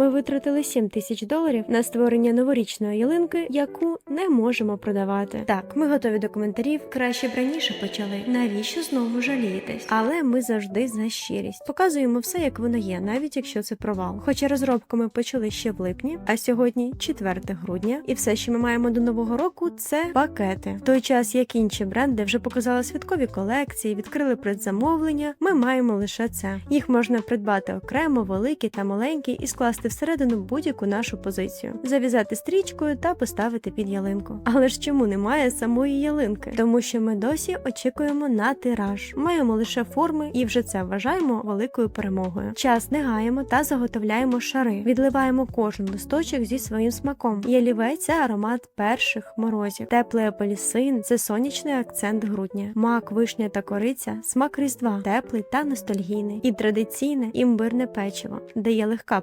Ми витратили 7 тисяч доларів на створення новорічної ялинки, яку не можемо продавати. Так, ми готові до коментарів. Краще б раніше почали. Навіщо знову жалієтесь? Але ми завжди за щирість. Показуємо все, як воно є, навіть якщо це провал. Хоча розробку ми почали ще в липні, а сьогодні 4 грудня, і все, що ми маємо до нового року, це пакети. В той час, як інші бренди вже показали святкові колекції, відкрили предзамовлення. Ми маємо лише це. Їх можна придбати окремо, великі та маленькі, і скласти всередину будь-яку нашу позицію, зав'язати стрічкою та поставити під ялинку. Але ж чому немає самої ялинки? Тому що ми досі очікуємо на тираж. Маємо лише форми і вже це вважаємо великою перемогою. Час не гаємо та заготовляємо шари. Відливаємо кожен листочок зі своїм смаком. Ялівець це аромат перших морозів. Теплий апельсин це сонячний акцент грудня. Мак, вишня та кориця смак різдва, теплий та ностальгійний. І традиційне імбирне печиво, де є легка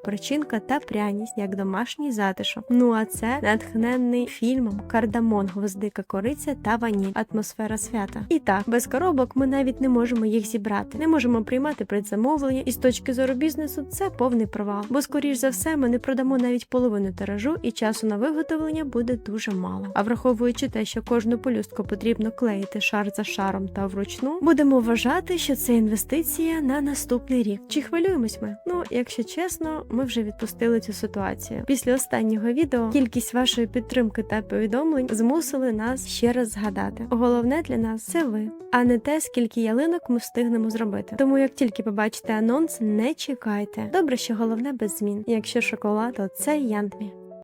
перчинка та пряність, як домашній затишок. Ну а це натхненний фільмом кардамон, гвоздика кориця та ваніль, атмосфера свята. І так, без коробок ми навіть не можемо їх зібрати, не можемо приймати предзамовлення, і з точки зору бізнесу це повний провал. Бо, скоріш за все, ми не продамо навіть половину тиражу, і часу на виготовлення буде дуже мало. А враховуючи те, що кожну полюстку потрібно клеїти шар за шаром та вручну, будемо вважати, що це інвестиція на наступний рік. Чи хвилюємось ми? Ну, якщо чесно, ми вже відпустили цю ситуацію. Після останнього відео кількість вашої підтримки та повідомлень змусили нас ще раз згадати. Головне для нас це ви, а не те, скільки ялинок ми встигнемо зробити. Тому як тільки побачите анонс, не чекайте. Добре, що головне без змін. Якщо шоколад, то це Янтмі.